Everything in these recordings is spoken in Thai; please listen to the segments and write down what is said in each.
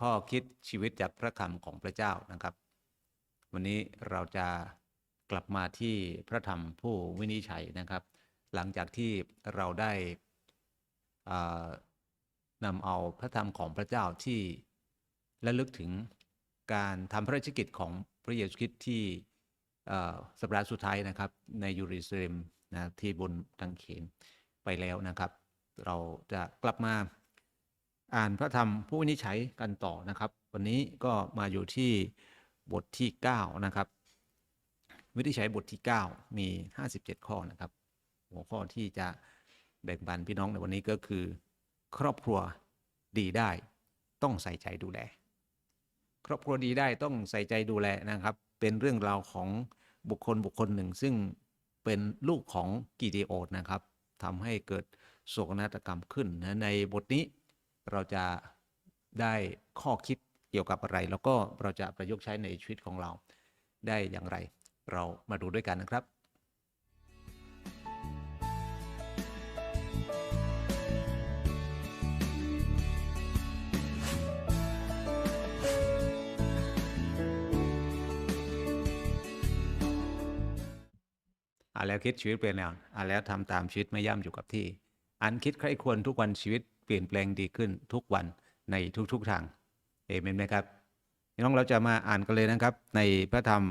ข้อคิดชีวิตจากพระคำของพระเจ้านะครับ วันนี้เราจะกลับมาที่พระธรรมผู้วินิจฉัยนะครับ หลังจากที่เราได้นำเอาพระธรรมของพระเจ้าที่ระลึกถึงการทำพระราชกิจของพระเยซูคริสต์ที่สัปดาห์สุดท้ายนะครับ ในยูรูซเลมนะที่บนทางเขนไปแล้วนะครับ เราจะกลับมา อ่านพระธรรมผู้วินิจฉัยกันต่อนะครับ วันนี้ก็มาอยู่ที่บทที่ 9 นะครับ วินิจฉัยบทที่ 9 มี 57 ข้อนะครับ หัวข้อที่จะแบ่งปันพี่น้องในวันนี้ก็คือ ครอบครัวดีได้ ต้องใส่ใจดูแล ครอบครัวดีได้ต้องใส่ใจดูแลนะครับ เป็นเรื่องราวของบุคคลบุคคลหนึ่ง ซึ่งเป็นลูกของกิเดโอนนะครับทำให้เกิดโศกนาฏกรรมขึ้นนะในบทนี้ เราจะได้ข้อคิดเกี่ยวกับอะไร แล้วก็เราจะประยุกต์ใช้ในชีวิตของเราได้อย่างไร เรามาดูด้วยกันนะครับอ่านแล้วคิดชีวิตเปลี่ยนแนวอ่านแล้วทำตามชีวิตไม่ย่ำอยู่กับที่ อันคิดใครควรทุกวันชีวิต เปลี่ยนแปลงดีขึ้นทุกวันในทุกๆทางเอเมนไหมครับน้องเราจะมาอ่านกันเลยนะครับ ในพระธรรม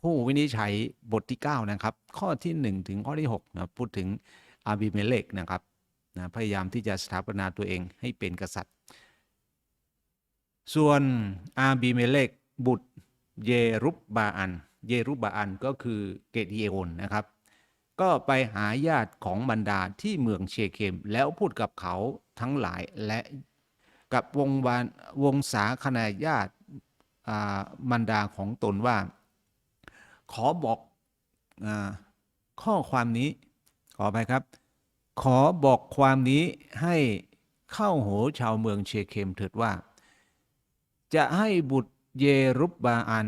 ผู้วินิจฉัยบทที่ 9 นะครับ ข้อที่ 1 ถึงข้อที่6นะพูดถึงอาบิเมเลกนะครับนะพยายามที่จะสถาปนาตัวเองให้เป็นกษัตริย์ ส่วนอาบิเมเลกบุตรเยรุบบาอัน เยรุบบาอันก็คือเกดีโอนนะครับ ก็ไปหาญาติของบรรดาที่เมืองเชเคม แล้วพูดกับเขาทั้งหลายและกับวงวานวงศาคณาญาติบรรดาของตนว่า ขอบอกอข้อความนี้ขอไปครับ ขอบอกความนี้ให้เข้าหูชาวเมืองเชเคมเถิดว่า จะให้บุตรเยรุบบาอัน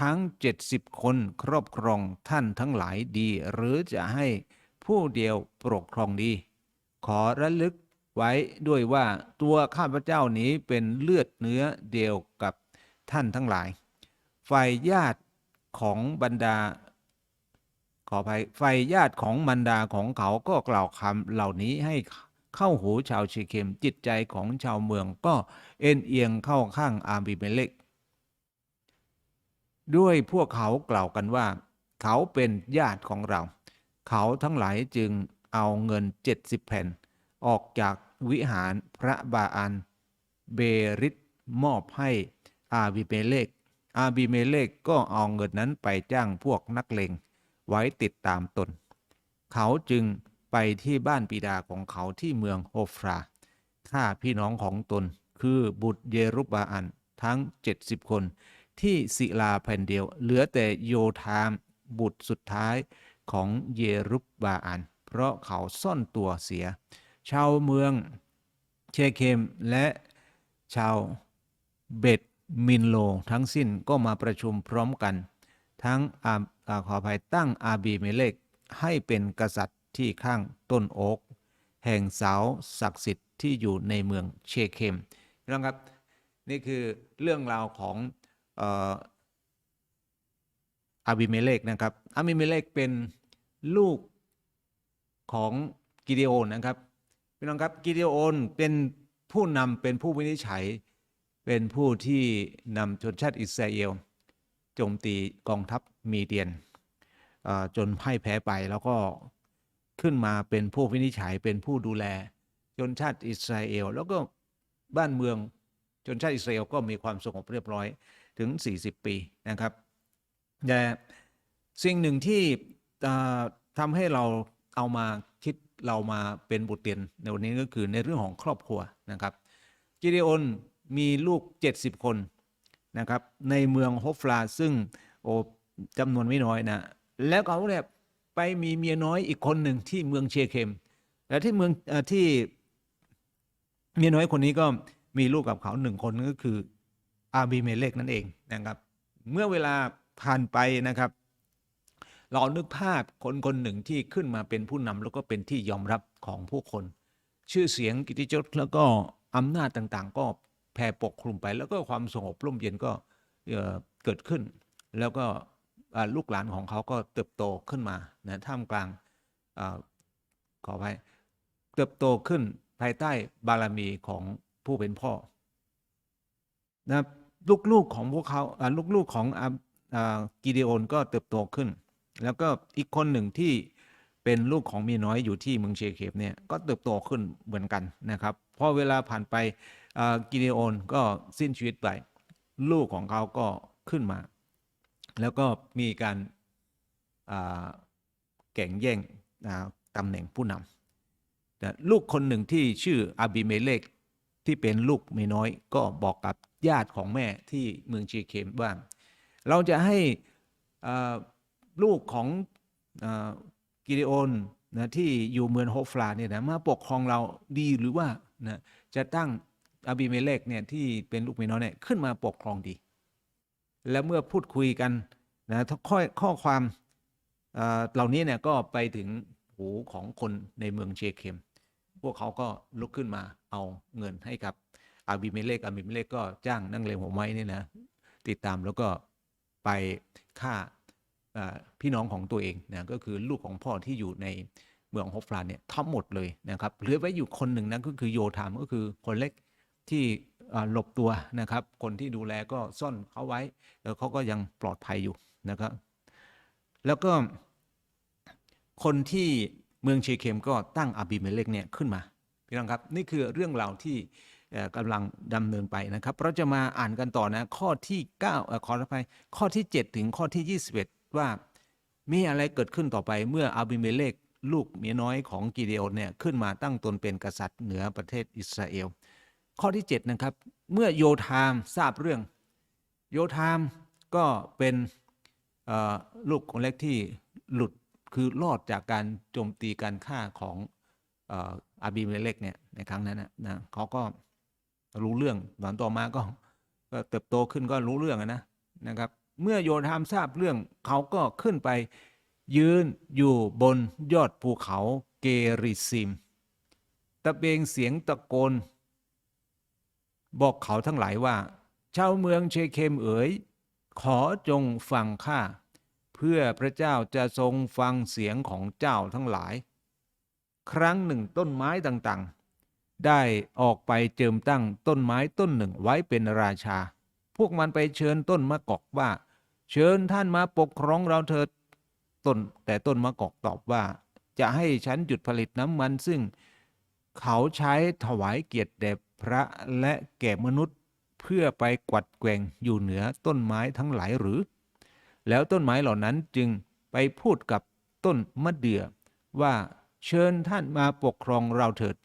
ทั้ง 70 คนครอบครองท่านทั้งหลายดี หรือจะให้ผู้เดียวปกครองดี ขอระลึกไว้ด้วยว่าตัวข้าพเจ้านี้เป็นเลือดเนื้อเดียวกับท่านทั้งหลาย ฝ่ายญาติของบรรดา ขออภัยฝ่ายญาติของบรรดาของเขาก็กล่าวคำเหล่านี้ให้เข้าหูชาวเชเคมจิตใจของชาวเมืองก็เอ็นเอียงเข้าข้างอาบิเมเลก ด้วยพวกเขากล่าวกันว่า เขาเป็นญาติของเรา เขาทั้งหลายจึงเอาเงิน 70 แผ่น ออกจากวิหารพระบาอัน เบริตมอบให้อาบิเมเลก อาบิเมเลกก็เอาเงินนั้นไปจ้างพวกนักเลงไว้ติดตามตน เขาจึงไปที่บ้านปิดาของเขาที่เมืองโฮฟราฆ่าพี่น้องของตนคือบุตรเยรุบาอันทั้ง 70 คน ที่ศิลาแผ่นเดียว เหลือแต่โยธามบุตรสุดท้ายของเยรุบบาอัน เพราะเขาซ่อนตัวเสีย ชาวเมืองเชเคมและชาวเบตมินโลทั้งสิ้นก็มาประชุมพร้อมกัน ทั้งอาขออภัยตั้งอาบีเมเลกให้เป็นกษัตริย์ที่ข้างต้นโอ๊กแห่งเสาศักดิ์สิทธิ์ที่อยู่ในเมืองเชเคมน้องครับ นี่คือเรื่องราวของ อาบิเมเลกนะครับอาบิเมเลกเป็นลูกของกิเดโอนนะครับพี่น้องครับกิเดโอนเป็นผู้นำเป็นผู้วินิจฉัย เป็นผู้ที่นำชนชาติอิสราเอลโจมตีกองทัพมีเดียนจนพ่ายแพ้ไปแล้วก็ขึ้นมาเป็นผู้วินิจฉัยเป็นผู้ดูแลชนชาติอิสราเอล แล้วก็บ้านเมืองชนชาติอิสราเอลก็มีความสงบเรียบร้อย ถึง 40 ปีนะครับแต่สิ่งหนึ่งที่ทำให้เราเอามาคิดเรามาเป็นบทเรียนในวันนี้ก็คือในเรื่องของครอบครัวนะครับกิเดโอนมีลูก 70 คนนะครับในเมืองโฮฟลาซึ่งโอ้จำนวนไม่น้อยนะแล้วเขาเนี่ยไปมีเมียน้อยอีกคนหนึ่งที่เมืองเชเคมและที่เมืองอที่เมียน้อยคนนี้ก็มีลูกกับเขาหนึ่งคนก็คือ อาบิเมเลกนั่นเองนะครับ เมื่อเวลาผ่านไปนะครับ เรานึกภาพคนคนหนึ่งที่ขึ้นมาเป็นผู้นำแล้วก็เป็นที่ยอมรับของผู้คน ชื่อเสียงกิติยศแล้วก็อำนาจต่างๆ ก็แผ่ปกคลุมไป แล้วก็ความสงบร่มเย็นก็เเกิดขึ้น แล้วก็ลูกหลานของเขาก็เติบโตขึ้นมานะท่ามกลางอขออภัยเติบโตขึ้นภายใต้บารมีของผู้เป็นพ่อนะ ลูกๆของพวกเขาลูกๆของกิเดโอนก็เติบโตขึ้น แล้วก็อีกคนหนึ่งที่เป็นลูกของเมียน้อยอยู่ที่เมืองเชเคมเนี่ยก็เติบโตขึ้นเหมือนกันนะครับพอเวลาผ่านไปกิเดโอนก็สิ้นชีวิตไป ลูกของเขาก็ขึ้นมา แล้วก็มีการแข่งแย่งตำแหน่งผู้นำลูกคนหนึ่งที่ชื่ออาบิเมเลก ที่เป็นลูกเมียน้อยก็บอกกับญาติของแม่ที่เมืองเชเคมว่า เราจะให้ลูกของอกิเดโอนนะที่อยู่เมืองโฮฟลาเนี่ยนะมาปกครองเราดีหรือว่านะจะตั้งอาบิเมเลกเนี่ยที่เป็นลูกเมียน้อยเนี่ยขึ้นมาปกครองดี แล้วเมื่อพูดคุยกันนะข้อข้อความเอ่อเหล่านี้เนี่ยก็ไปถึงหูของคนในเมืองเชเคม พวกเขาก็ลุกขึ้นมาเอาเงินให้กับอาบิเมเลกอาบิเมเลกก็จ้างนั่งเลงหัวไม้นี่นะติดตามแล้วก็ไปฆ่าพี่น้องของตัวเองนะก็คือลูกของพ่อที่อยู่ในเมืองฮอฟลานเนี่ยทั้งหมดเลยนะครับเหลือไว้อยู่คนหนึ่งนะก็คือโยธามก็คือคนเล็กที่หลบตัวนะครับ คนที่ดูแลก็ซ่อนเขาไว้ แล้วเขาก็ยังปลอดภัยอยู่นะครับ แล้วก็คนที่ เมืองเชเคมก็ตั้งอาบิเมเลกเนี่ยขึ้นมาพี่น้องครับนี่คือเรื่องราวที่เอ่อกำลังดำเนินไปนะครับเราจะมาอ่านกันต่อนะข้อที่9เอ่อขออภัยข้อที่ 7 ถึงข้อที่ 21 ว่ามีอะไรเกิดขึ้นต่อไปเมื่ออาบิเมเลกลูกเมียน้อยของกิเดโอนเนี่ยขึ้นมาตั้งตนเป็นกษัตริย์เหนือประเทศอิสราเอล ข้อที่ 7 นะครับ เมื่อโยธามทราบเรื่อง โยธามก็เป็นลูกคนเล็กที่หลุด คือรอดจากการโจมตีการฆ่าของอาบีเมเลกเนี่ยในครั้งนั้นนะเขาก็รู้เรื่องตอนต่อมาก็กเติบโตขึ้นก็รู้เรื่องนะนะครับ เมื่อโยธามทราบเรื่องเขาก็ขึ้นไปยืนอยู่บนยอดภูเขาเกริซิม ตะเบงเสียงตะโกน บอกเขาทั้งหลายว่า ชาวเมืองเชเคมเอ๋ย ขอจงฟังข้า พื่อพระเจ้าจะทรงฟังเสียงของเจ้าทั้งหลาย ครั้งหนึ่งต้นไม้ต่างๆ ได้ออกไปเจิมตั้งต้นไม้ต้นหนึ่งไว้เป็นราชา พวกมันไปเชิญต้นมะกอกว่า เชิญท่านมาปกครองเราเถิดต้นแต่ต้นมะกอกตอบว่า จะให้ฉันหยุดผลิตน้ำมันซึ่ง เขาใช้ถวายเกียรติแด่พระและแก่มนุษย์ เพื่อไปกวัดแกว่งอยู่เหนือต้นไม้ทั้งหลายหรือ แล้วต้นไม้เหล่านั้นจึงไปพูดกับต้นมะเดื่อว่าเชิญท่านมาปกครองเราเถิด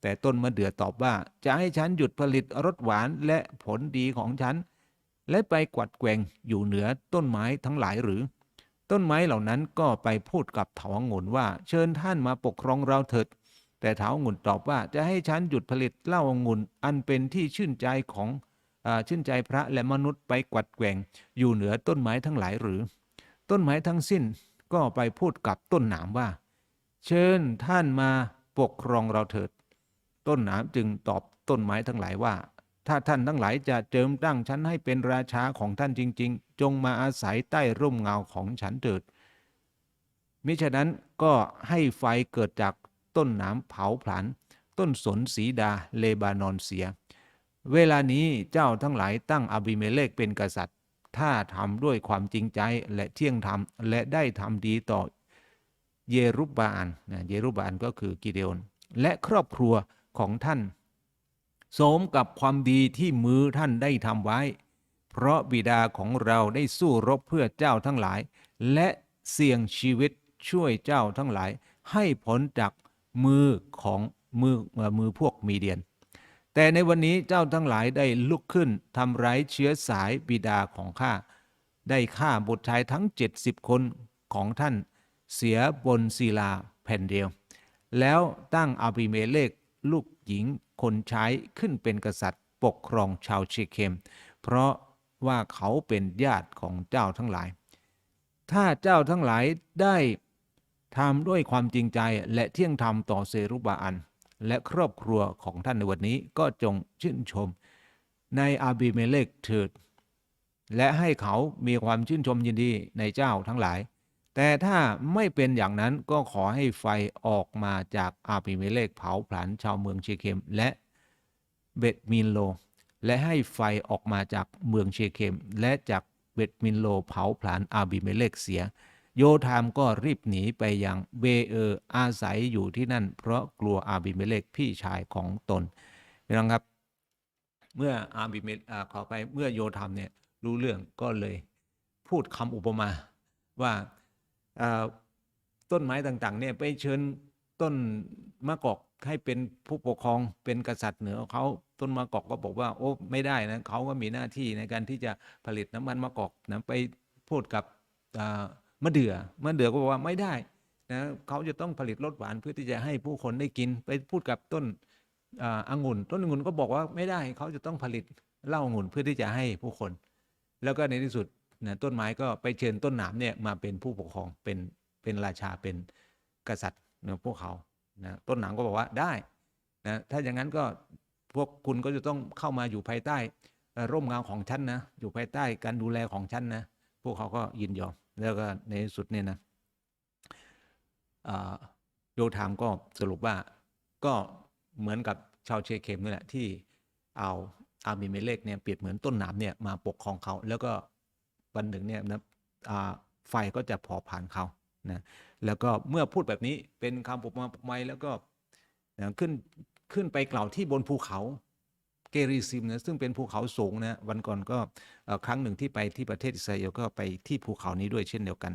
แต่ต้นมะเดื่อตอบว่าจะให้ฉันหยุดผลิตรสหวานและผลดีของฉัน และไปกวัดแกงอยู่เหนือต้นไม้ทั้งหลายหรือ ต้นไม้เหล่านั้นก็ไปพูดกับเถาวงุ่นว่าเชิญท่านมาปกครองเราเถิด แต่เถาวงุ่นตอบว่าจะให้ฉันหยุดผลิตเหล้าองุ่นอันเป็นที่ชื่นใจของ ชื่นใจพระและมนุษย์ไปกวัดแกงอยู่เหนือต้นไม้ทั้งหลายหรือ ต้นไม้ทั้งสิ้นก็ไปพูดกับต้นหนามว่า เชิญท่านมาปกครองเราเถิด ต้นหนามจึงตอบต้นไม้ทั้งหลายว่า ถ้าท่านทั้งหลายจะเจิมตั้งฉันให้เป็นราชาของท่านจริง ๆ จงมาอาศัยใต้ร่มเงาของฉันเถิด มิฉะนั้นก็ให้ไฟเกิดจากต้นหนามเผาผลาญต้นสนสีดาเลบานอนเสีย เวลานี้เจ้าทั้งหลายตั้งอบิเมเลกเป็นกษัตริย์ ถ้าทำด้วยความจริงใจและเที่ยงธรรม และได้ทำดีต่อเยรุบบาอันะเยรุบบาอันก็คือกิเดอนและครอบครัวของท่านสมกับความดีที่มือท่านได้ทำไว้ เพราะบิดาของเราได้สู้รบเพื่อเจ้าทั้งหลาย และเสี่ยงชีวิตช่วยเจ้าทั้งหลาย ให้พ้นจากมือของมือมือพวกมีเดียน แต่ในวันนี้เจ้าทั้งหลายได้ลุกขึ้นทำร้ายเชื้อสายบิดาของข้า ได้ฆ่าบุตรชายทั้ง 70 คนของท่าน เสียบนศิลาแผ่นเดียว แล้วตั้งอาบิเมเลกลูกหญิงคนใช้ขึ้นเป็นกษัตริย์ปกครองชาวเชเคม เพราะว่าเขาเป็นญาติของเจ้าทั้งหลาย ถ้าเจ้าทั้งหลายได้ทำด้วยความจริงใจและเที่ยงธรรมต่อเซรุบาอัน และครอบครัวของท่านในวันนี้ก็จงชื่นชม ในอาบิเมเลกเถิด และให้เขามีความชื่นชมยินดีในเจ้าทั้งหลาย แต่ถ้าไม่เป็นอย่างนั้นก็ขอให้ไฟออกมาจากอาบิเมเลกเผาผลาญชาวเมืองเชเคมและเบตมินโล และให้ไฟออกมาจากเมืองเชเคม และจากเบตมินโลเผาผลาญอาบิเมเลกเสีย โยธามก็รีบหนีไปยังเบเออร์อาศัยอยู่ที่นั่น เพราะกลัวอาบิเมเลกพี่ชายของตนพี่น้องครับ เมื่ออาบิเมลอ่าขอไปเมื่อโยธามเนี่ยรู้เรื่องก็เลยพูดคำอุปมาว่าต้นไม้ต่างๆเนี่ยไปเชิญต้นมะกอกให้เป็นผู้ปกครองเป็นกษัตริย์เหนือเขาต้นมะกอกก็บอกว่าโอ้ไม่ได้นะเขาก็มีหน้าที่ในการที่จะผลิตน้ำมันมะกอกนะไปพูดกับอ มะเดือ่อมะเดื่อก็บอกว่าไม่ได้นะเขาจะต้องผลิตรสหวานเพื่อที่จะให้ผู้คนได้กิน ไปพูดกับต้นองุ่น ต้นองุ่นก็บอกว่าไม่ได้เขาจะต้องผลิตเหล้าองุ่นเพื่อที่จะให้ผู้คน แล้วก็ในที่สุดนะต้นไม้ก็ไปเชิญต้นหนามเนี่ยมาเป็นผู้ปกครองเป็นเป็นราชาเป็นกษัตริย์เนะพวกเขานะต้นหนามก็บอกว่าได้นะถ้าอย่างนั้นก็พวกคุณก็จะต้องเข้ามาอยู่ภายใต้ร่มเงาของฉันนะอยู่ภายใต้การดูแลของฉันนะพวกเขาก็ยินยอม แล้วก็ในที่สุดเนี่ยนะโยธามก็สรุปว่าก็เหมือนกับชาวเชเคมนี่แหละที่เอาอาบิเมเลกเนี่ยเปรียบเหมือนต้นหนามเนี่ยมาปกครองเขา แล้วก็วันหนึ่งเนี่ยนะไฟก็จะเผอผ่านเขานะแล้วก็เมื่อพูดแบบนี้เป็นคำปกมาปกไมแล้วก็ขึ้นขึ้นไปกล่าวที่บนภูเขา เกริซิมนะซึ่งเป็นภูเขาสูงนะวันก่อนก็ครั้งหนึ่งที่ไปที่ประเทศอิสราเอลก็ไปที่ภูเขานี้ด้วยเช่นเดียวกัน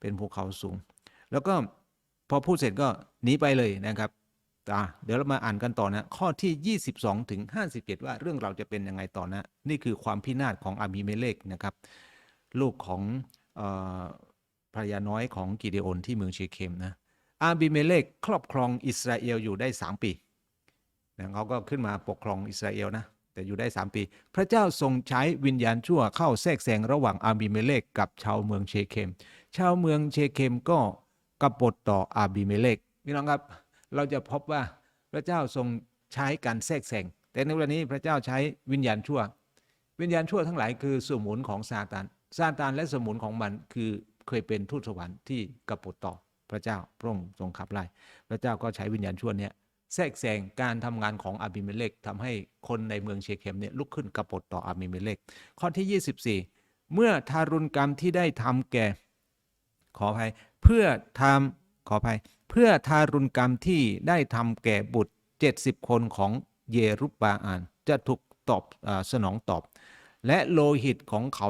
เป็นภูเขาสูง แล้วก็พอพูดเสร็จก็หนีไปเลยนะครับเดี๋ยวเรามาอ่านกันต่อนะ ข้อที่ 22ถึง57 ว่าเรื่องเราจะเป็นยังไงต่อนะ นี่คือความพินาศของอาบิเมเลกนะครับ ลูกของออภรรยาน้อยของกิเดโอนที่เมืองเชเคมนะอาบิเมเลกครอบครองอิสราเอลอยู่ได้ 3 ปี นะเขาก็ขึ้นมาปกครองอิสราเอลนะ แต่อยู่ได้ 3 ปี พระเจ้าทรงใช้วิญญาณชั่วเข้าแทรกแซงระหว่างอาบิเมเลกกับชาวเมืองเชเคม ชาวเมืองเชเคมก็กบฏต่ออาบิเมเลกพี่น้องครับ เราจะพบว่าพระเจ้าทรงใช้การแทรกแซง แต่ในวันนี้พระเจ้าใช้วิญญาณชั่ว วิญญาณชั่วทั้งหลายคือสมุนของซาตาน ซาตานและสมุนของมันคือเคยเป็นทูตสวรรค์ที่กบฏต่อพระเจ้าพระองค์ทรงขับไล่ พระเจ้าก็ใช้วิญญาณชั่วเนี่ย แทรกแซงการทำงานของอาบิเมเลกทำให้คนในเมืองเชเคมเนี่ยลุกขึ้นกบฏต่ออาบิเมเลกข้อที่ 24 เมื่อทารุณกรรมที่ได้ทำแก่ ขออภัยเพื่อทำขออภัยเพื่อทารุณกรรมที่ได้ทำแก่บุตร 70 คนของเยรุบบาอาน จะถูกตอบอสนองตอบ และโลหิตของเขา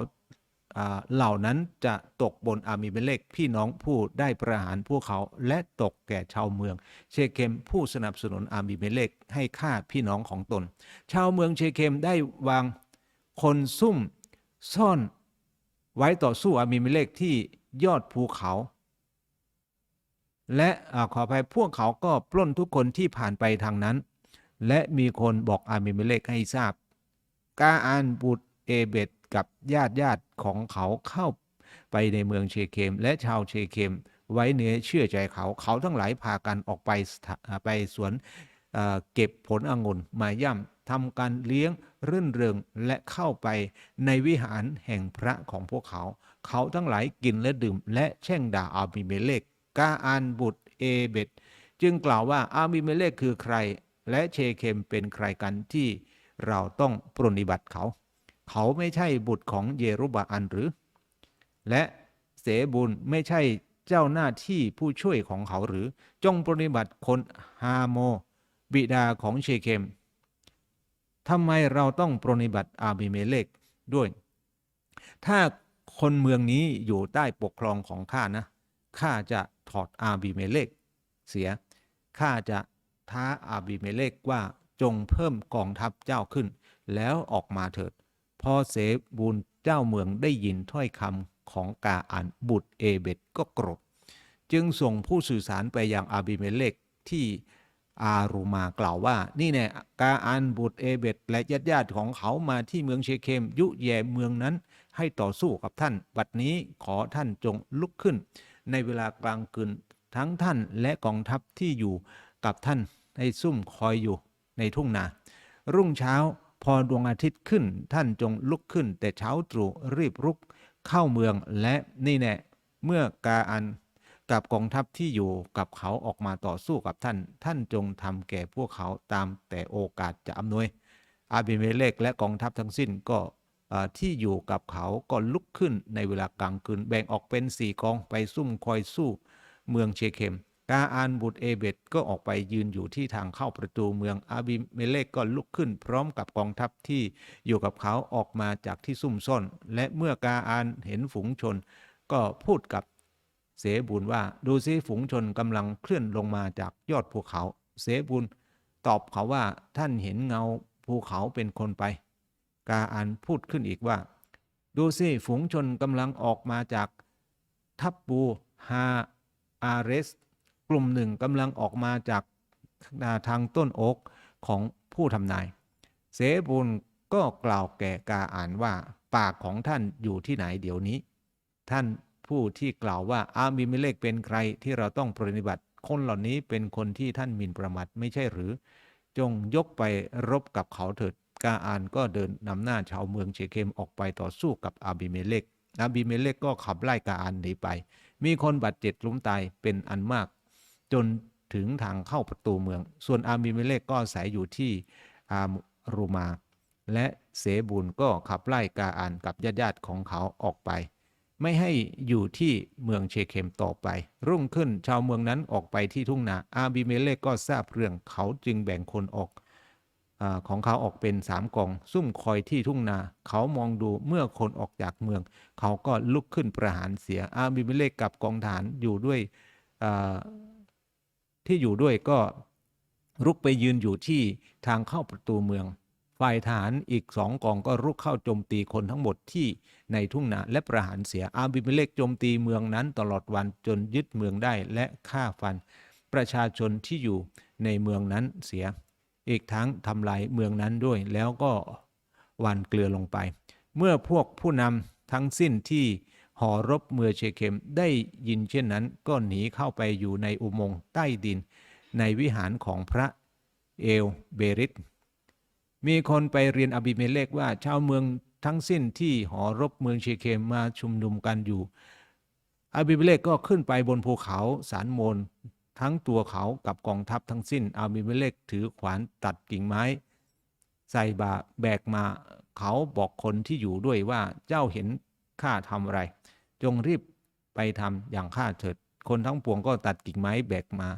เหล่านั้นจะตกบนอามิเมเลกพี่น้องผู้ได้ประหารพวกเขาและตกแก่ชาวเมือง เชเคมผู้สนับสนุนอามิเมเลกให้ฆ่าพี่น้องของตน ชาวเมืองเชเคมได้วางคนซุ่มซ่อนไว้ต่อสู้อามิเมเลกที่ยอดภูเขา และอขออภัยพวกเขาก็ปล้นทุกคนที่ผ่านไปทางนั้น และมีคนบอกอามิเมเลกให้ทราบ กาอานบุตรเอเบต กับญาติญาติของเขาเข้าไปในเมืองเชเคม และชาวเชเคม ไว้เนื้อเชื่อใจเขา เขาทั้งหลายพากันออกไปสถาไปสวนเเก็บผลองุ่นมาย่ำทำการเลี้ยงรื่นเริงและเข้าไปในวิหารแห่งพระของพวกเขา เขาทั้งหลายกินและดื่ม และแช่งด่าอาบิเมเลกกาอานบุตรเอเบตจึงกล่าวว่าอาบิเมเลกคือใคร และเชเคมเป็นใครกันที่เราต้องปรนนิบัติเขา เขาไม่ใช่บุตรของเยรุบาอันหรือ และเสบุญไม่ใช่เจ้าหน้าที่ผู้ช่วยของเขาหรือ จงปรนิบัติคนฮาโม บิดาของเชเคมทำไมเราต้องปรนนิบัติอาบิเมเลกด้วย ถ้าคนเมืองนี้อยู่ใต้ปกครองของข้านะข้าจะถอดอาบิเมเลกเสียข้าจะท้าอาบิเมเลกว่าจงเพิ่มกองทัพเจ้าขึ้น แล้วออกมาเถิด พอเสบูลเจ้าเมืองได้ยินถ้อยคำของกาอันบุตรเอเบตก็โกรธจึงส่งผู้สื่อสารไปยังอาบิเมเลกที่อารูมากล่าวว่า นี่แน่กาอันบุตรเอเบตและญาติญาติของเขามาที่เมืองเชเคม ยุแย่เมืองนั้น ให้ต่อสู้กับท่าน บัดนี้ขอท่านจงลุกขึ้น ในเวลากลางคืนทั้งท่านและกองทัพที่อยู่กับท่านให้ซุ่มคอยอยู่ในทุ่งนา รุ่งเช้า พอดวงอาทิตย์ขึ้นท่านจงลุกขึ้น แต่เช้าตรู่รีบรุกเข้าเมืองและนี่แน่เมื่อกาอันกับกองทัพที่อยู่กับเขาออกมาต่อสู้กับท่าน ท่านจงทำแก่พวกเขาตามแต่โอกาสจะอำนวย อาบิเมเลกและกองทัพทั้งสิ้นก็ที่อยู่กับเขาก็ลุกขึ้นในเวลากลางคืนแบ่งออกเป็นสี่กองไปซุ่มคอยสู้เมืองเชเคม กาอานบุตรเอเบตก็ออกไปยืนอยู่ที่ทางเข้าประตูเมืองอาบิเมเลกก็ลุกขึ้นพร้อมกับกองทัพที่อยู่กับเขาออกมาจากที่ซุ่มซ่อน และเมื่อกาอานเห็นฝูงชน ก็พูดกับเสบุญว่าดูซิฝูงชนกำลังเคลื่อนลงมาจากยอดภูเขา เสบุญตอบเขาว่าท่านเห็นเงาภูเขาเป็นคนไป กาอานพูดขึ้นอีกว่า ดูสิฝูงชนกำลังออกมาจากทับบูฮาอาเรส กลุ่มหนึ่งกำลังออกมาจากทางต้นโอกของผู้ทำนาย เสบุญก็กล่าวแก่กาอ่านว่า ปากของท่านอยู่ที่ไหนเดี๋ยวนี้ ท่านผู้ที่กล่าวว่าอาบิเมเลกเป็นใครที่เราต้องปฏิบัติ คนเหล่านี้เป็นคนที่ท่านมินประมาทไม่ใช่หรือ จงยกไปรบกับเขาเถิดกาอานก็เดินนำหน้าชาวเมืองเชเคมออกไปต่อสู้กับอาบิเมเลกอาบิเมเลกก็ขับไล่กาอานหนีไป มีคนบาดเจ็บล้มตายเป็นอันมาก จนถึงทางเข้าประตูเมือง ส่วนอาบิเมเลกก็อาศัยอยู่ที่อารูมา และเสบุญก็ขับไล่กาอานกับญาติๆของเขาออกไป ไม่ให้อยู่ที่เมืองเชเคมต่อไป รุ่งขึ้นชาวเมืองนั้นออกไปที่ทุ่งนาอาบิเมเลกก็ทราบเรื่องเขาจึงแบ่งคนออกอของเขาออกเป็นสามกอง ซุ่มคอยที่ทุ่งนา เขามองดูเมื่อคนออกจากเมือง เขาก็ลุกขึ้นประหารเสียอาบิเมเลกกับกองทหารอยู่ด้วยอ ที่อยู่ด้วยก็รุกไปยืนอยู่ที่ทางเข้าประตูเมือง ฝ่ายทหารอีกสองกองก็รุกเข้าโจมตีคนทั้งหมดที่ในทุ่งนาและประหารเสียอาบิเมเลกโจมตีเมืองนั้นตลอดวันจนยึดเมืองได้และฆ่าฟัน ประชาชนที่อยู่ในเมืองนั้นเสีย อีกทั้งทำลายเมืองนั้นด้วยแล้วก็วันเกลือลงไป เมื่อพวกผู้นำทั้งสิ้นที่ หอรบเมืองเชเคมได้ยินเช่นนั้น ก็หนีเข้าไปอยู่ในอุโมงค์ใต้ดิน ในวิหารของพระเอลเบริตมีคนไปเรียนอบิเมเลกว่าชาวเมืองทั้งสิ้นที่หอรบเมืองเชเคมมาชุมนุมกันอยู่ อบิเมเลกก็ขึ้นไปบนภูเขาสารโมนทั้งตัวเขากับกองทัพทั้งสิ้นอบิเมเลกถือขวานตัดกิ่งไม้ ใส่บาแบกมาเขาบอกคนที่อยู่ด้วยว่าเจ้าเห็นข้าทำอะไร จงรีบไปทำอย่างข้าเถิด คนทั้งปวงก็ตัดกิ่งไม้แบกมา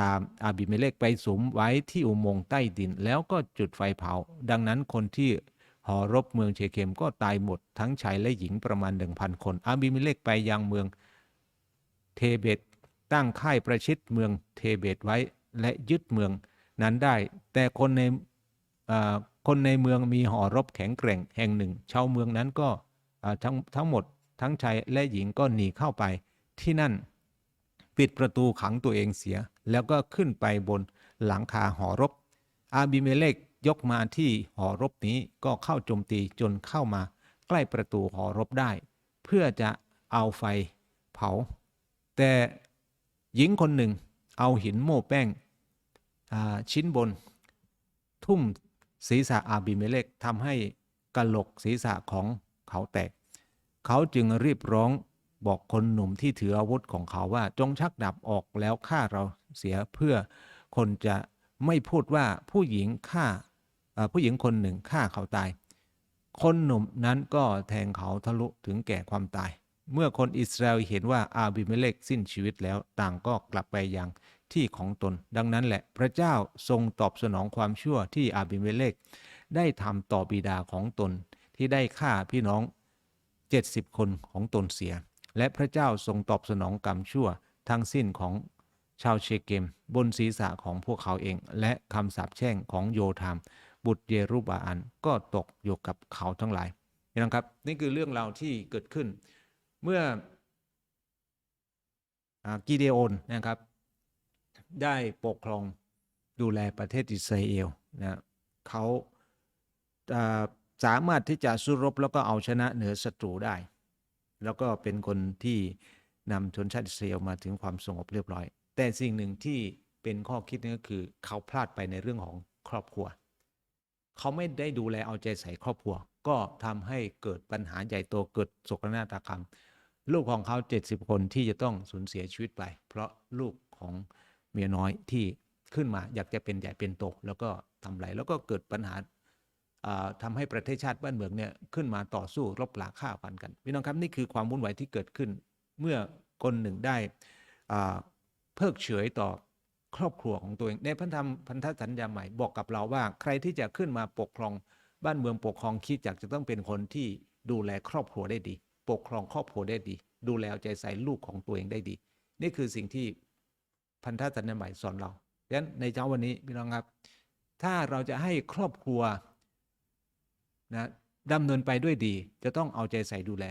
ตามอาบิเมเลกไปสมไว้ที่อุโมงค์ใต้ดินแล้วก็จุดไฟเผา ดังนั้นคนที่หอรบเมืองเชเคมก็ตายหมดทั้งชายและหญิงประมาณหนึ่งพันคน อาบิเมเลกไปยังเมืองเทเบตตั้งค่ายประชิดเมืองเทเบตไว้และยึดเมืองนั้นได้ แต่คนในคนในเมืองมีหอรบแข็งแกร่งแห่งหนึ่ง ชาวเมืองนั้นก็ทั้งทั้งหมด ทั้งชายและหญิงก็หนีเข้าไป ที่นั่นปิดประตูขังตัวเองเสีย แล้วก็ขึ้นไปบนหลังคาหอรบ อาบิเมเลกยกมาที่หอรบนี้ก็เข้าโจมตีจนเข้ามา ใกล้ประตูหอรบได้ เพื่อจะเอาไฟเผา แต่หญิงคนหนึ่งเอาหินโม่แป้งชิ้นบน ทุ่มศีรษะอาบิเมเลกทำให้กระโหลกศีรษะของเขาแตก เขาจึงรีบร้องบอกคนหนุ่มที่ถืออาวุธของเขาว่าจงชักดาบออกแล้วฆ่าเราเสียเพื่อคนจะไม่พูดว่าผู้หญิงฆ่าผู้หญิงคนหนึ่งฆ่าเขาตาย คนหนุ่มนั้นก็แทงเขาทะลุถึงแก่ความตาย เมื่อคนอิสราเอลเห็นว่าอาบิเมเลกสิ้นชีวิตแล้วต่างก็กลับไปยังที่ของตน ดังนั้นแหละพระเจ้าทรงตอบสนองความชั่วที่อาบิเมเลกได้ทำต่อบิดาของตนที่ได้ฆ่าพี่น้อง 70 คนของตนเสีย และพระเจ้าทรงตอบสนองกรรมชั่วทั้งสิ้นของชาวเชเกม บนศีรษะของพวกเขาเอง และคำสาปแช่งของโยธาม บุตรเยรูบาอันก็ตกอยู่กับเขาทั้งหลายนี่นะครับ นี่คือเรื่องราวที่เกิดขึ้น เมื่ออกิเดโอนนะครับ ได้ปกครองดูแลประเทศอิสราเอลนะเขา สามารถที่จะสู้รบแล้วก็เอาชนะเหนือศัตรูได้ แล้วก็เป็นคนที่นำชนชาติอิสราเอลมาถึงความสงบเรียบร้อย แต่สิ่งหนึ่งที่เป็นข้อคิดนั่นก็คือ เขาพลาดไปในเรื่องของครอบครัว เขาไม่ได้ดูแลเอาใจใส่ครอบครัว ก็ทำให้เกิดปัญหาใหญ่โตเกิดโศกนาฏกรรม ลูกของเขา 70 คนที่จะต้องสูญเสียชีวิตไป เพราะลูกของเมียน้อยที่ขึ้นมาอยากจะเป็นใหญ่เป็นโตแล้วก็ทำไรแล้วก็เกิดปัญหา ทำาให้ประเทศชาติบ้านเมืองเนี่ยขึ้นมาต่อสู้รบปราฆ่าฟันกันพี่น้องครับนี่คือความวุ่นวายที่เกิดขึ้น เมื่อคนหนึ่งได้เพิกเฉยต่อครอบครัวของตัวเองในพันธรรมพันธสัญญาใหม่บอกกับเราว่า ใครที่จะขึ้นมาปกครองบ้านเมืองปกครองคิดอยากจะต้องเป็นคนที่ดูแลครอบครัวได้ดี ปกครองครอบครัวได้ดี ดูแลเอาใจใส่ลูกของตัวเองได้ดี นี่คือสิ่งที่พันธสัญญาใหม่สอนเราดังนั้นในเช้าวันนี้พี่น้องครับ ถ้าเราจะให้ครอบครัว นะดำเนินไปด้วยดี จะต้องเอาใจใส่ดูแล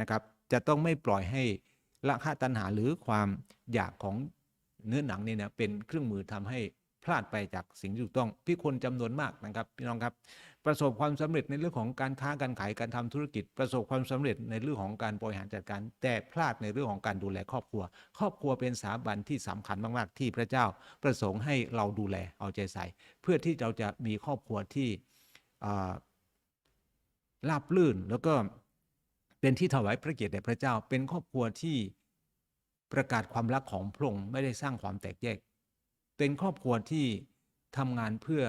นะครับ จะต้องไม่ปล่อยให้ละคะตัณหาหรือความอยากของเนื้อหนังเนี่ยนะเป็นเครื่องมือทำให้พลาดไปจากสิ่งที่ถูกต้องพี่คนจำนวนมากนะครับพี่น้องครับ ประสบความสำเร็จในเรื่องของการค้าการขายการทำธุรกิจ ประสบความสำเร็จในเรื่องของการบริหารจัดการ แต่พลาดในเรื่องของการดูแลครอบครัว ครอบครัวเป็นสถาบันที่สำคัญมากๆ ที่พระเจ้าประสงค์ให้เราดูแลเอาใจใส่ เพื่อที่เราจะมีครอบครัวที่อ่า ราบลื่น แล้วก็เป็นที่ถวายพระเกียรติแด่พระเจ้า เป็นครอบครัวที่ประกาศความรักของพระองค์ไม่ได้สร้างความแตกแยก เป็นครอบครัวที่ทำงานเพื่อ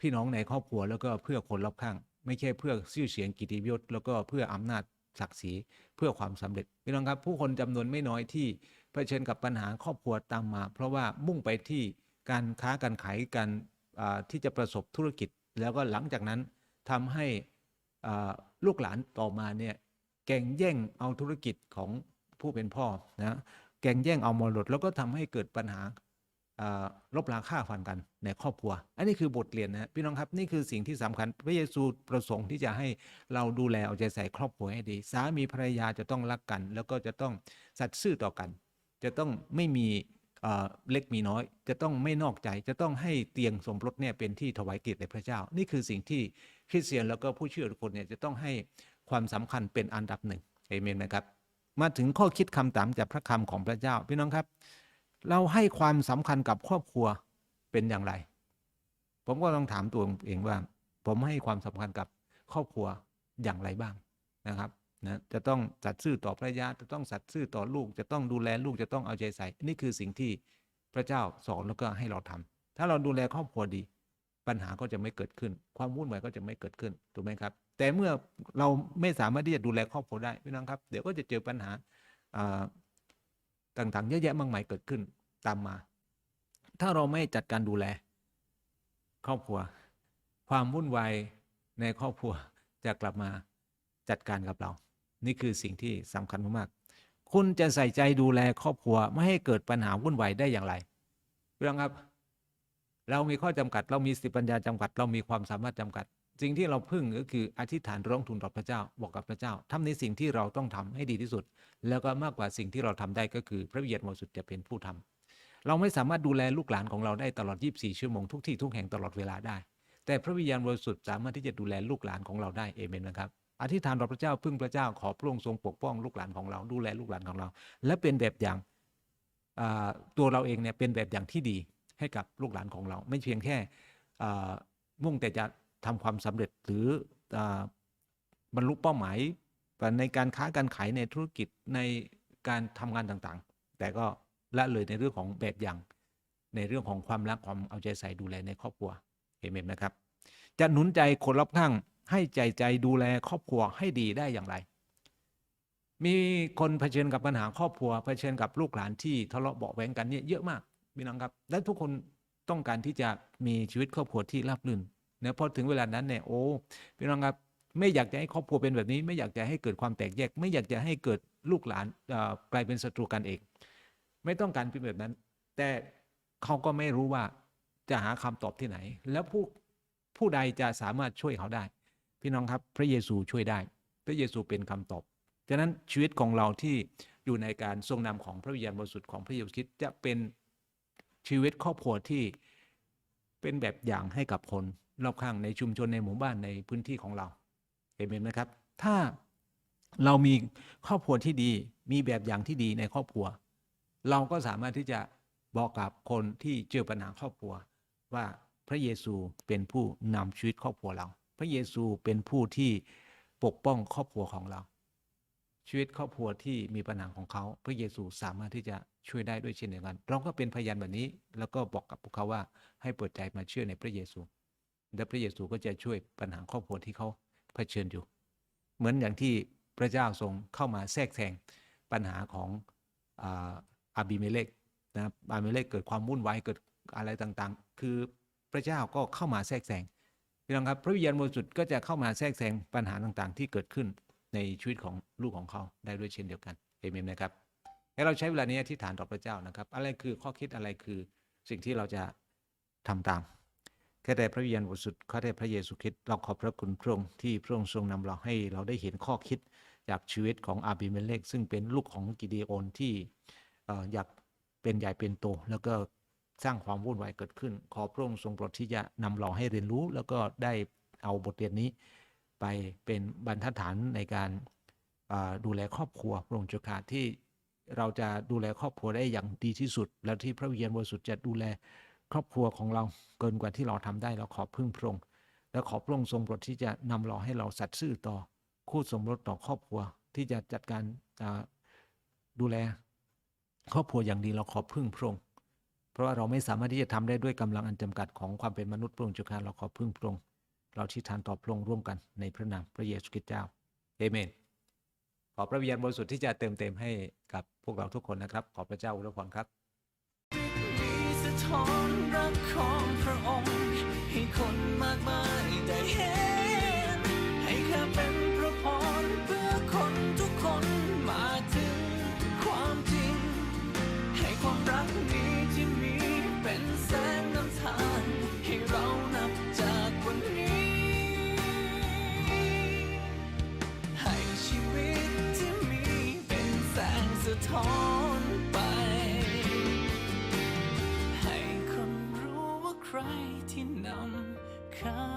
พี่น้องในครอบครัวแล้วก็เพื่อคนรอบข้าง ไม่ใช่เพื่อชื่อเสียงกิติยศแล้วก็เพื่ออำนาจศักดิ์ศรีเพื่อความสำเร็จพี่น้องครับ ผู้คนจำนวนไม่น้อยที่เผชิญกับปัญหาครอบครัวตามมา เพราะว่ามุ่งไปที่การค้าการขายการที่จะประสบธุรกิจ แล้วก็หลังจากนั้นทำให้ ลูกหลานต่อมาเนี่ยแก่งแย่งเอาธุรกิจของผู้เป็นพ่อนะแก่งแย่งเอามรดกแล้วก็ทำให้เกิดปัญหาลบราค่าฟันกันในครอบครัว อันนี้คือบทเรียนนะพี่น้องครับนี่คือสิ่งที่สำคัญพระเยซูประสงค์ที่จะให้เราดูแลเอาใจใส่ครอบครัวให้ดี สามีภรรยาจะต้องรักกัน แล้วก็จะต้องสัตย์ซื่อต่อกัน จะต้องไม่มีเอ่อเล็กมีน้อย จะต้องไม่นอกใจ จะต้องให้เตียงสมรสเนี่ยเป็นที่ถวายเกียรติแด่พระเจ้า นี่คือสิ่งที่ คริสเตียนแล้วก็ผู้เชื่อทุกคนเนี่ยจะต้องให้ความสำคัญเป็นอันดับหนึ่งเอเมนนะครับ มาถึงข้อคิดคำตามจากพระคำของพระเจ้าพี่น้องครับ เราให้ความสำคัญกับครอบครัวเป็นอย่างไร ผมก็ต้องถามตัวเองว่า ผมให้ความสำคัญกับครอบครัวอย่างไรบ้างนะครับนะจะต้องสัตย์ซื่อต่อภรรยาจะต้องสัตย์ซื่อต่อลูก จะต้องดูแลลูกจะต้องเอาใจใส่ นี่คือสิ่งที่พระเจ้าสอนแล้วก็ให้เราทำถ้าเราดูแลครอบครัวดี ปัญหาก็จะไม่เกิดขึ้น ความวุ่นวายก็จะไม่เกิดขึ้นถูกไหมครับ แต่เมื่อเราไม่สามารถที่จะดูแลครอบครัวได้พี่น้องครับ เดี๋ยวก็จะเจอปัญหาต่างๆเยอะแยะมากมายเกิดขึ้นตามมา ถ้าเราไม่จัดการดูแล ครอบครัว ความวุ่นวายในครอบครัวจะกลับมาจัดการกับเรา นี่คือสิ่งที่สำคัญมากๆคุณจะใส่ใจดูแลครอบครัว ไม่ให้เกิดปัญหาวุ่นวายได้อย่างไรพี่น้องครับ เรามีข้อจำกัด เรามีสติปัญญาจำกัด เรามีความสามารถจำกัด สิ่งที่เราพึ่งก็คืออธิษฐานร้องทูลต่อพระเจ้าบอกกับพระเจ้าทำในสิ่งที่เราต้องทำให้ดีที่สุด แล้วก็มากกว่าสิ่งที่เราทำได้ก็คือพระวิญญาณบริสุทธิ์จะเป็นผู้ทำเราไม่สามารถดูแลลูกหลานของเราได้ตลอด 24 ชั่วโมงทุกที่ทุกแห่งตลอดเวลาได้ แต่พระวิญญาณบริสุทธิ์สามารถที่จะดูแลลูกหลานของเราได้เอเมนนะครับอธิษฐานต่อพระเจ้าพึ่งพระเจ้าขอพระองค์ทรงปกป้องลูกหลานของเราดูแลลูกหลานของเรา และเป็นแบบอย่างตัวเราเองเนี่ยเป็นแบบอย่างที่ดี ให้กับลูกหลานของเรา ไม่เพียงแค่มุ่งแต่จะทำความสำเร็จหรืออบรรลุเป้าหมายในการค้าการขายในธุรกิจในการทำงานต่างๆ แต่ก็ละเลยในเรื่องของแบบอย่างในเรื่องของความรักความเอาใจใส่ดูแลในครอบครัวเอเมนนะครับ จะหนุนใจคนรอบข้างให้ใจใจดูแลครอบครัวให้ดีได้อย่างไร มีคนเผชิญกับปัญหาครอบครัวเผชิญกับลูกหลานที่ทะเลาะเบาะแว้งกันเนี่ยเยอะมาก พี่น้องครับ และทุกคนต้องการที่จะมีชีวิตครอบครัวที่ราบรื่นเนี่ยพอถึงเวลานั้นเนี่ยโอ้พี่น้องครับไม่อยากจะให้ครอบครัวเป็นแบบนี้ ไม่อยากจะให้เกิดความแตกแยก ไม่อยากจะให้เกิดลูกหลานกลายเป็นศัตรูกันเอง ไม่ต้องการเป็นแบบนั้น แต่เขาก็ไม่รู้ว่าจะหาคำตอบที่ไหน แล้วผู้ผู้ใดจะสามารถช่วยเขาได้ พี่น้องครับ พระเยซูช่วยได้ พระเยซูเป็นคำตอบฉะนั้นชีวิตของเราที่อยู่ในการทรงนำของพระวิญญาณบริสุทธิ์ของพระเยซูคริสต์จะเป็น ชีวิตครอบครัวที่เป็นแบบอย่างให้กับคนรอบข้างในชุมชนในหมู่บ้านในพื้นที่ของเราเห็นไหมครับ ถ้าเรามีครอบครัวที่ดี มีแบบอย่างที่ดีในครอบครัว เราก็สามารถที่จะบอกกับคนที่เจอปัญหาครอบครัว ว่าพระเยซูเป็นผู้นำชีวิตครอบครัวเรา พระเยซูเป็นผู้ที่ปกป้องครอบครัวของเรา ชีวิตครอบครัวที่มีปัญหาของเขาพระเยซูสามารถที่จะช่วยได้ด้วยเช่นเดียวกัน เราก็เป็นพยานแบบนี้ แล้วก็บอกกับพวกเขาว่าให้เปิดใจมาเชื่อในพระเยซู และพระเยซูก็จะช่วยปัญหาครอบครัวที่เขาเผชิญอยู่ เหมือนอย่างที่พระเจ้าทรงเข้ามาแทรกแซงปัญหาของอาบิเมเลกนะครับอาบิเมเลกเกิดความวุ่นวายเกิดอะไรต่างๆ คือพระเจ้าก็เข้ามาแทรกแซงพี่น้องครับพระวิญญาณบริสุทธิ์ก็จะเข้ามาแทรกแซงปัญหาต่างๆ ที่เกิดขึ้น ในชีวิตของลูกของเขาได้ด้วยเช่นเดียวกันเอเมนนะครับให้เราใช้เวลานี้อธิษฐานต่อพระเจ้านะครับ อะไรคือข้อคิดอะไรคือสิ่งที่เราจะทำตามแค่แต่พระวิญญาณบริสุทธิ์ข้าแต่พระเยซูคริสต์เราขอบพระคุณพระองค์ที่พระองค์ทรงนำเราให้เราได้เห็นข้อคิดจากชีวิตของอาบิเมเลกซึ่งเป็นลูกของกิเดโอนที่เอ่ออยากเป็นใหญ่เป็นโต แล้วก็สร้างความวุ่นวายเกิดขึ้น ขอพระองค์ทรงโปรดที่จะนำเราให้เรียนรู้ แล้วก็ได้เอาบทเรียนนี้ ไปเป็นบรรทัดฐานในการดูแลครอบครัวพระองค์เจ้าค่ะที่เราจะดูแลครอบครัวได้อย่างดีที่สุด แล้วที่พระวิญญาณบริสุทธิ์จะดูแลครอบครัวของเราเกินกว่าที่เราทำได้เราขอพึ่งพระองค์และขอพระองค์ทรงโปรดที่จะนำเราให้เราสัตย์ซื่อต่อคู่สมรสต่อครอบครัวที่จะจัดการดูแลครอบครัวอย่างดีเราขอพึ่งพระองค์เพราะว่าเราไม่สามารถที่จะทำได้ด้วยกำลังอันจำกัดของความเป็นมนุษย์พระองค์เจ้าค่ะเราขอพึ่งพระองค์ เราที่ทานต่อพระองค์ร่วมกันในพระนามพระเยซูคริสต์เจ้าเอเมน ขอพระวิญญาณบริสุทธิ์ที่จะเติมเต็มให้กับพวกเราทุกคนนะครับ ขอพระเจ้าอวยพรครับมีสะท้อนรักของพระองค์ให้คนมากมาย ชีวิตที่มีเป็นแสงสะท้อนไป ให้คนรู้ว่าใครที่นำเขา